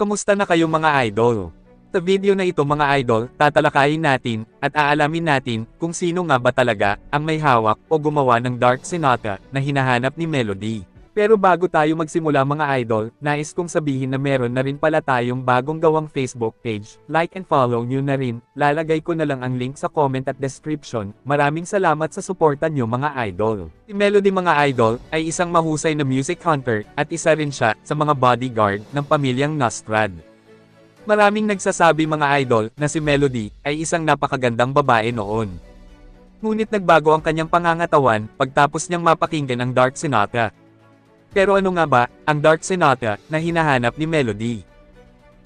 Kamusta na kayo mga idol? Sa video na ito mga idol, tatalakayin natin, at aalamin natin, kung sino nga ba talaga, ang may hawak o gumawa ng Dark Sonata, na hinahanap ni Melody. Pero bago tayo magsimula mga idol, nais kong sabihin na meron na rin pala tayong bagong gawang Facebook page. Like and follow nyo na rin, lalagay ko na lang ang link sa comment at description. Maraming salamat sa suporta nyo mga idol. Si Melody mga idol, ay isang mahusay na music hunter, at isa rin siya sa mga bodyguard ng pamilyang Nostrad. Maraming nagsasabi mga idol na si Melody ay isang napakagandang babae noon. Ngunit nagbago ang kanyang pangangatawan pagtapos niyang mapakinggan ang Dark Sonata. Pero ano nga ba ang Dark Sonata na hinahanap ni Melody?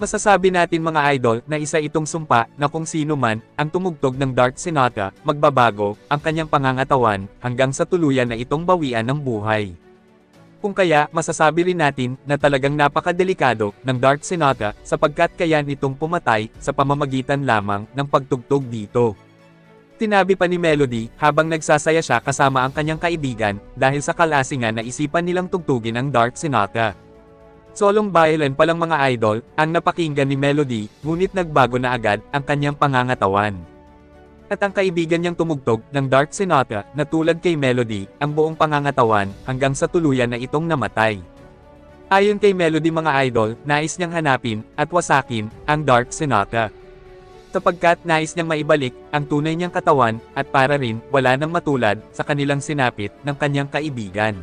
Masasabi natin mga idol na isa itong sumpa na kung sino man ang tumugtog ng Dark Sonata, magbabago ang kanyang pangangatawan hanggang sa tuluyan na itong bawian ng buhay. Kung kaya, masasabi rin natin na talagang napakadelikado ng Dark Sonata sapagkat kaya nitong pumatay sa pamamagitan lamang ng pagtugtog dito. Tinabi pa ni Melody habang nagsasaya siya kasama ang kanyang kaibigan dahil sa kalasingan na isipan nilang tugtugin ang Dark Sonata. Solong violin palang mga idol ang napakinggan ni Melody ngunit nagbago na agad ang kanyang pangangatawan. At ang kaibigan niyang tumugtog ng Dark Sonata na tulad kay Melody ang buong pangangatawan hanggang sa tuluyan na itong namatay. Ayon kay Melody mga idol, nais niyang hanapin at wasakin ang Dark Sonata sapagkat nais niyang maibalik ang tunay niyang katawan at para rin wala nang matulad sa kanilang sinapit ng kanyang kaibigan.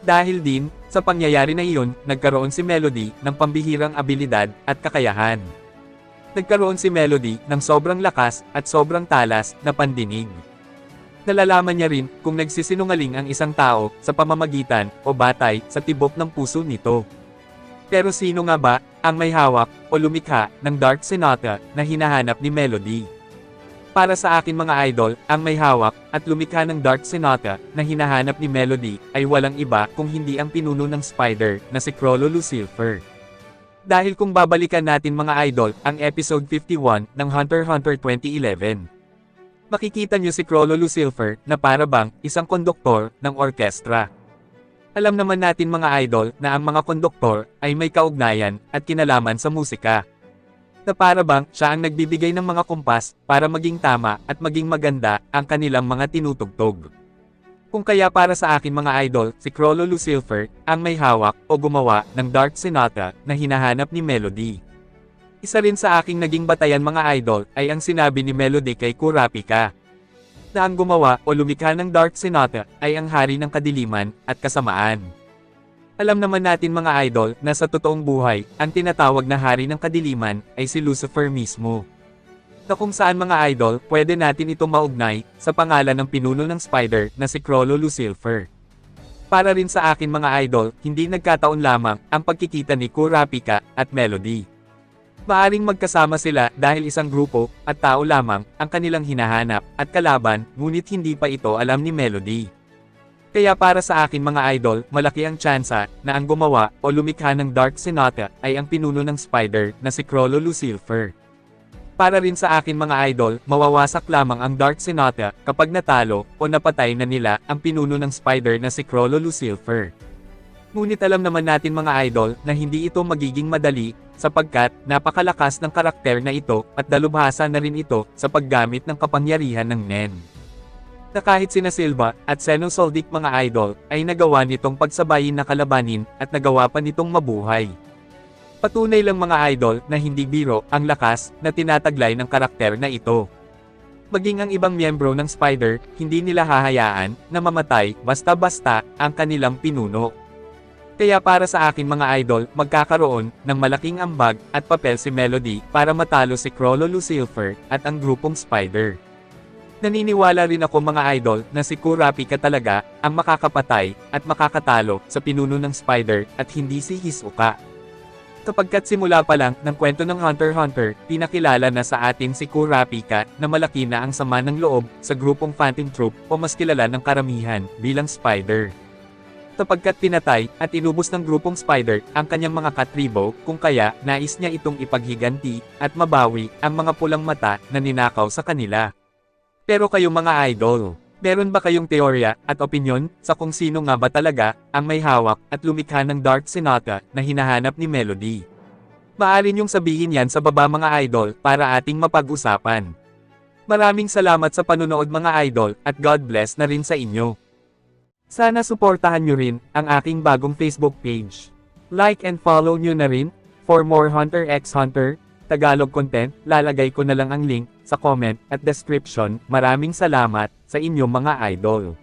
Dahil din, sa pangyayari na iyon, nagkaroon si Melody ng pambihirang abilidad at kakayahan. Nagkaroon si Melody ng sobrang lakas at sobrang talas na pandinig. Nalalaman niya rin kung nagsisinungaling ang isang tao sa pamamagitan o batay sa tibok ng puso nito. Pero sino nga ba ang may hawak o lumikha ng Dark Sonata na hinahanap ni Melody? Para sa akin mga idol, ang may hawak at lumikha ng Dark Sonata na hinahanap ni Melody ay walang iba kung hindi ang pinuno ng spider na si Crollo Lucifer. Dahil kung babalikan natin mga idol ang episode 51 ng Hunter Hunter 2011. Makikita niyo si Crollo Lucifer na para bang isang konduktor ng orkestra. Alam naman natin mga idol na ang mga konduktor ay may kaugnayan at kinalaman sa musika. Na para bang siya ang nagbibigay ng mga kumpas para maging tama at maging maganda ang kanilang mga tinutugtog. Kung kaya para sa akin mga idol, si Crollo Lucifer ang may hawak o gumawa ng Dark Sonata na hinahanap ni Melody. Isa rin sa aking naging batayan mga idol ay ang sinabi ni Melody kay Kurapika na ang gumawa o lumikha ng Dark Sonata ay ang hari ng kadiliman at kasamaan. Alam naman natin mga idol na sa totoong buhay, ang tinatawag na hari ng kadiliman ay si Lucifer mismo. Na kung saan mga idol, pwede natin ito maugnay sa pangalan ng pinuno ng spider na si Crollo Lucifer. Para rin sa akin mga idol, hindi nagkataon lamang ang pagkikita ni Kurapika at Melody. Maaring magkasama sila dahil isang grupo at tao lamang ang kanilang hinahanap at kalaban, ngunit hindi pa ito alam ni Melody. Kaya para sa akin mga idol, malaki ang tsansa na ang gumawa o lumikha ng Dark Sonata ay ang pinuno ng spider na si Crollo Lucifer. Para rin sa akin mga idol, mawawasak lamang ang Dark Sonata kapag natalo o napatay na nila ang pinuno ng spider na si Crollo Lucifer. Ngunit alam naman natin mga idol na hindi ito magiging madali sapagkat napakalakas ng karakter na ito at dalubhasa na rin ito sa paggamit ng kapangyarihan ng Nen. Na kahit sina Silva at Seno Soldic mga idol ay nagawa nitong pagsabayin na kalabanin at nagawa pa nitong mabuhay. Patunay lang mga idol na hindi biro ang lakas na tinataglay ng karakter na ito. Maging ang ibang miyembro ng Spider, hindi nila hahayaan na mamatay basta-basta ang kanilang pinuno. Kaya para sa akin mga idol, magkakaroon ng malaking ambag at papel si Melody para matalo si Crollo Lucifer at ang grupong Spider. Naniniwala rin ako mga idol na si Kurapika talaga ang makakapatay at makakatalo sa pinuno ng Spider at hindi si Hisoka. Kapagkat simula pa lang ng kwento ng Hunter x Hunter, pinakilala na sa atin si Kurapika na malaki na ang sama ng loob sa grupong Phantom Troop o mas kilala ng karamihan bilang Spider sapagkat pinatay at inubos ng grupong Spider ang kanyang mga katribo kung kaya nais niya itong ipaghiganti at mabawi ang mga pulang mata na ninakaw sa kanila. Pero kayo mga idol, meron ba kayong teorya at opinyon sa kung sino nga ba talaga ang may hawak at lumikha ng Dark Sonata na hinahanap ni Melody? Maaari niyong sabihin yan sa baba mga idol para ating mapag-usapan. Maraming salamat sa panunood mga idol at God bless na rin sa inyo. Sana suportahan nyo rin ang aking bagong Facebook page. Like and follow nyo na rin for more Hunter x Hunter Tagalog content. Lalagay ko na lang ang link sa comment at description. Maraming salamat sa inyong mga idol.